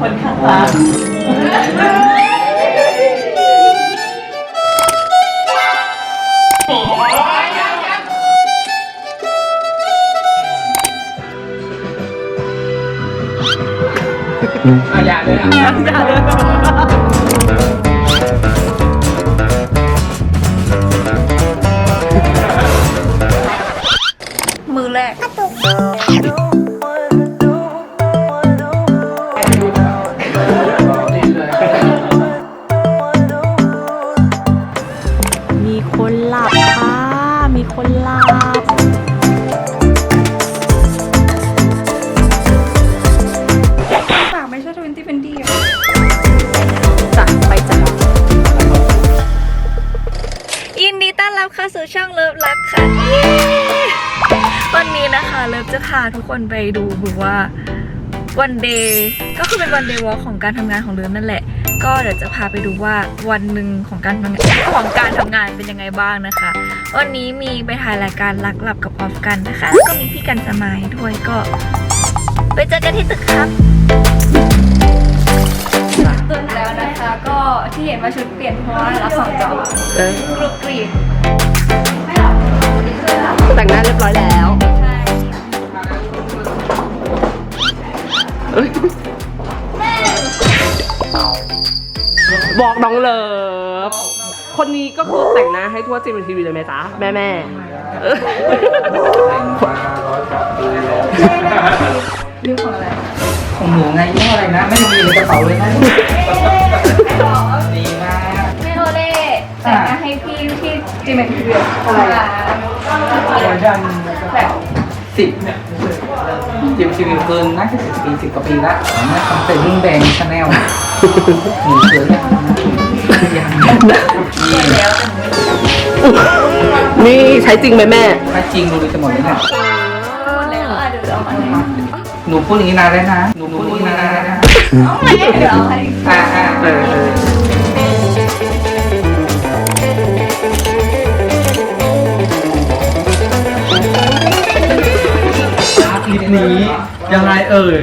คนข้างหลังอะอย่าเลยอะอย่าเลย เข้าสู่ช่องเลิฟรักค่ะเย้วันนี้นะคะเลิฟจะพาทุกคนไปดูคือว่าวันเดย์ก็คือเป็นวันเดย์วอลของการทำงานของเลิฟนั่นแหละ ก็เดี๋ยวจะพาไปดูว่าวันหนึ่งของการทำงานของการทำงานเป็นยังไงบ้างนะคะ วันนี้มีไปถ่ายรายการรักหลับกับออฟกันนะคะแล้วก็มีพี่กันสมายด้วยก็ ไปเจอกันที่ตึกครับตื่นแล้วนะคะก็ที่เห็นว่าชุดเปลี่ยนเพราะว่ารับสองจอบเอ้ยกรุบกรีบ น้องเลิฟ คนนี้ก็คือแต่งหน้าให้ทั่วจีนทีวีเลยไหมจ๊ะ แม่แม่เออเรื่องของอะไร ของหนูไงยี่ห้ออะไรนะ ไม่ได้มีในกระเป๋าเลยนะดีมากแม่โอเล่แต่งหน้าให้พี่ที่จีเมนทีวีอะไรอะเวอร์ชันแบบสิบเนี่ยจิมชิวิเกินน่าจะสิบปีสิบกว่าปีละผมเนี่ยทำเป็นรุ่งแดงชาแนลหนูเจอแล้ว ยังนี่แล้วนี่ใช้จริงไหมแม่ถ้าจริงดูดีจะหมดเลยเนี่ยหมดแล้วอะเดี๋ยวเอามาให้หนูพูดอย่างนี้นานแล้วนะ หนูพูดอย่างนี้นานแล้วนะไหมเดี๋ยวเอาให้อ่าอ่าเออเออคลิปนี้ยังไงเอ่ย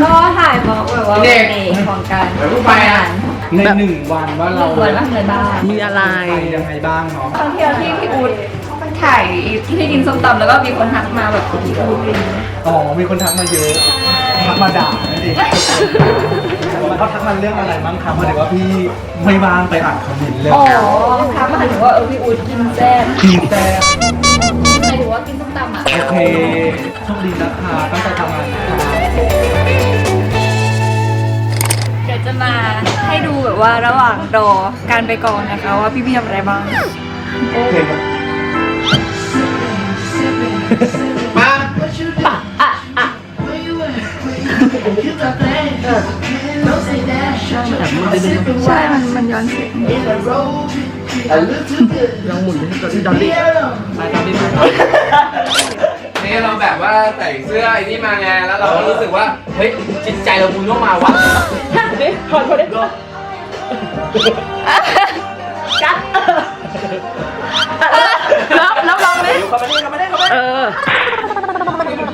ก็ถ่ายบอกแบบว่าเดย์ของการทำงาน ในหนึ่งวันว่าเราเหมือนว่าเหมือนบ้านมีอะไรไปยังไงบ้างเนาะตอนที่เราที่พี่อู๊ดถ่ายที่พี่กินส้มตำแล้วก็มีคนทักมาแบบพี่อู๊ดกินอ๋อมีคนทักมาเยอะทักมาด่านั่นเองเขาทักมาเรื่องอะไรบ้างครับหมายถึงว่าพี่ไม่ว่างไปอ่านคอมเมนต์เลยอ๋อทักมาถึงว่าเออพี่อู๊ดกินแซ่บพี่แต่หมายถึงว่ากินส้มตำอะโอเคโชคดีนะคะตั้งใจทำงานนะคะ จะมาให้ดูแบบว่าระหว่างรอการไปกองนะคะว่าพี่ๆทำอะไรบ้างโอเคมาใช่มันมันย้อนเสียงลองหมุนไปที่ตัวที่ดอลลี่ไปดอลลี่ไปนี่เราแบบว่าใส่เสื้อไอ้นี่มาไงแล้วเราก็รู้สึกว่า เฮ้ยจิตใจเราบุญต้องมาวะ นี่ถอดถอดดิกัดแล้วแล้วลองดิเออ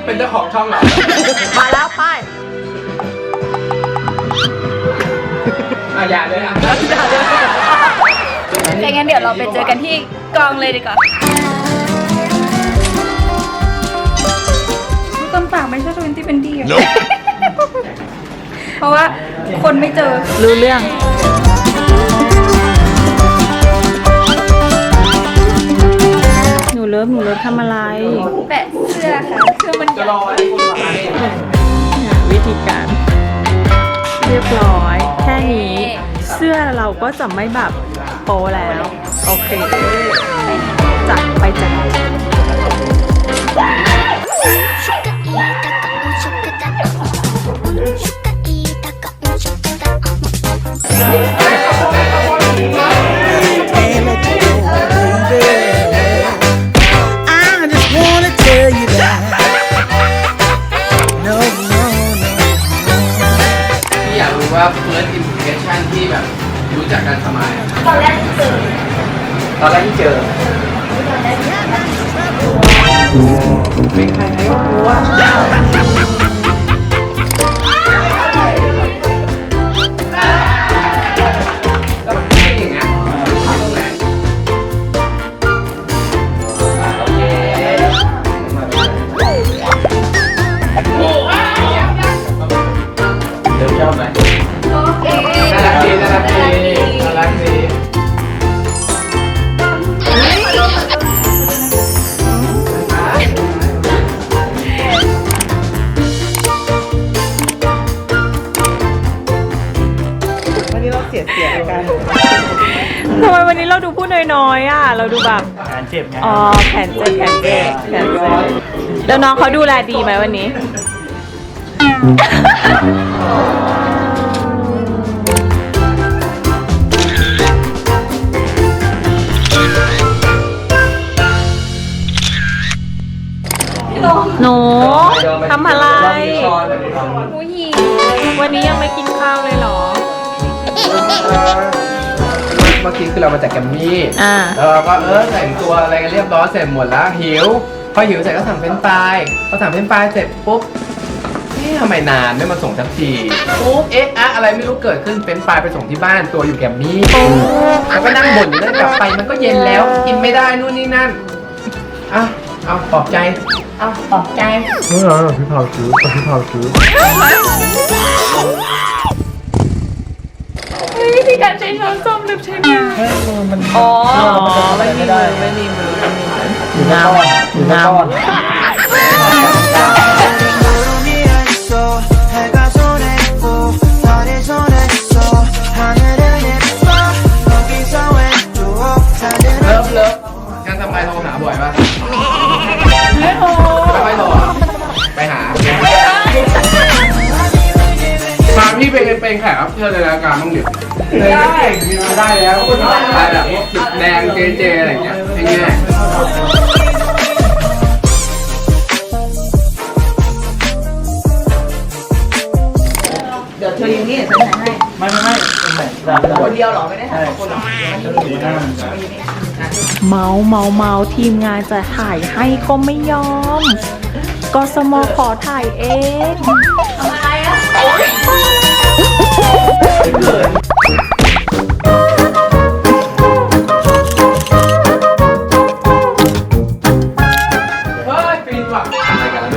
เป็นเจ้าของช่องเหรอมาแล้วไป้ายอะอย่าเลยอะโอเคงั้นเดี๋ยวเราไปเจอกันที่กองเลยดีกว่าต้นปากไม่ใช่ทวินตี้เป็นดีอะเพราะว่า คนไม่เจอ รู้เรื่อง หนูเลิฟหนูเลิฟทำอะไร แปะเสื้อค่ะเสื้อมันจะรอไอ้คนขับมาเนี่ยวิธีการ เรียบร้อย แค่นี้ เสื้อเราก็จะไม่แบบโปแล้ว โอเคจัดไปจัด รู้จักกันทำไมอะตอนแรกที่เจอตอนแรกที่เจอเป็นใครไหมว่ น้อยๆอะ เราดูแบบงานเจ็บไงอ๋อแขนเจ็บแขนเจ็บแขนเจ็บแล้วน้องเขาดูแลดีไหมวันนี้ หนูทำอะไร ผู้หญิงวันนี้ยังไม่กินข้าวเลยเหรอ เมื่อกี้คือเรามาจากแกรมมี่อ่า แล้วเราก็เออแต่งตัวอะไรกันเรียบร้อยเสร็จหมดแล้วหิว พอหิวเสร็จก็สั่งเฟรนช์ฟรายพอสั่งเฟรนช์ฟรายเสร็จปุ๊บนี่ทำไมนานไม่มาส่งสักทีปุ๊บเอ๊ะอะอะไรไม่รู้เกิดขึ้นเฟรนช์ฟรายไปส่งที่บ้านตัวอยู่แกรมมี่แล้วก็นั่งบ่นอยู่นั่นกลับไปมันก็เย็นแล้วกินไม่ได้นู่นนี่นั่นอะเอาปลอบใจ เอาปลอบใจเมื่อไหร่พี่พาวซื้อพี่พาวซื้อวิ ธีการใช้ช้อนส้อมหรือใช้มือให้มือมันอ๋อไม่มีมือไม่มีมือไม่มีมืออยู่หน้าอยู่หน้าก้อน เป็นแขกรับเชิญในรายการบ้างดิได้เก่งมีมาได้แล้วอะไรแบบพวกตึกแดงเจเจอะไรอย่างเงี้ยง่ายไม่ไม่ไม่คนเดียวหรอไม่ได้ถ่ายคนหรอเมาเมาเมาทีมงานจะถ่ายให้ก็ไม่ยอมกสมขอถ่ายเองๆ เฮ้ยฟินว่ะ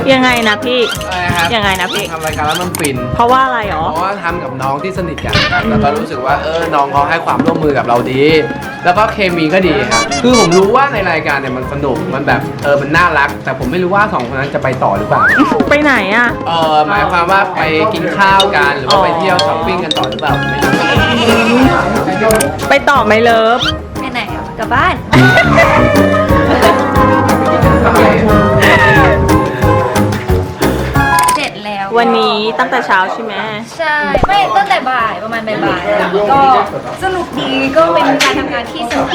ยการแล้วยังไงนะพี่ อะไรครับยังไงนะพี่ ทำรายการแล้วมันฟิน เพราะว่าอะไรหรอ เพราะว่าทำกับน้องที่สนิทกันครับแล้วก็รู้สึกว่าเออน้องเขาให้ความร่วมมือกับเราดี แล้วก็เคมีก็ดีครับ คือผมรู้ว่าในรายการเนี่ยมันสนุก มันแบบเออมันน่ารัก แต่ผมไม่รู้ว่าสองคนนั้นจะไปต่อหรือเปล่า ไปไหนอะ เออหมายความว่าไปกินข้าวกันหรือว่าไปเที่ยวช้อปปิ้งกันต่อหรือเปล่าไม่รู้ไปต่อไหมเลิฟ ไปไหนอะกลับบ้าน ววันนี้ตั้งแต่เช้าใช่ไหมใช่ ไม่ตั้งแต่บ่ายประมาณบ่ายๆก็สนุกดีก็เป็นการทำงานที่สนุก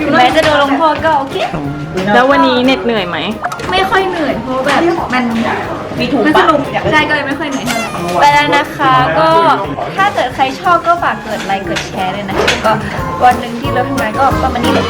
ถึงแม้จะโดนลงโทษก็โอเค แล้ววันนี้เหน็ดเหนื่อยไหมไม่ค่อยเหนื่อยเพราะแบบมันมีถูกสนุกใช่ก็เลยไม่ค่อยเหนื่อยเท่าไหร่ไปแล้วนะคะก็ถ้าเกิดใครชอบก็ฝากเกิดไลค์กดแชร์ด้วยนะคะแล้วก็วันหนึ่งที่เราทำงานก็ประมาณนี้เลย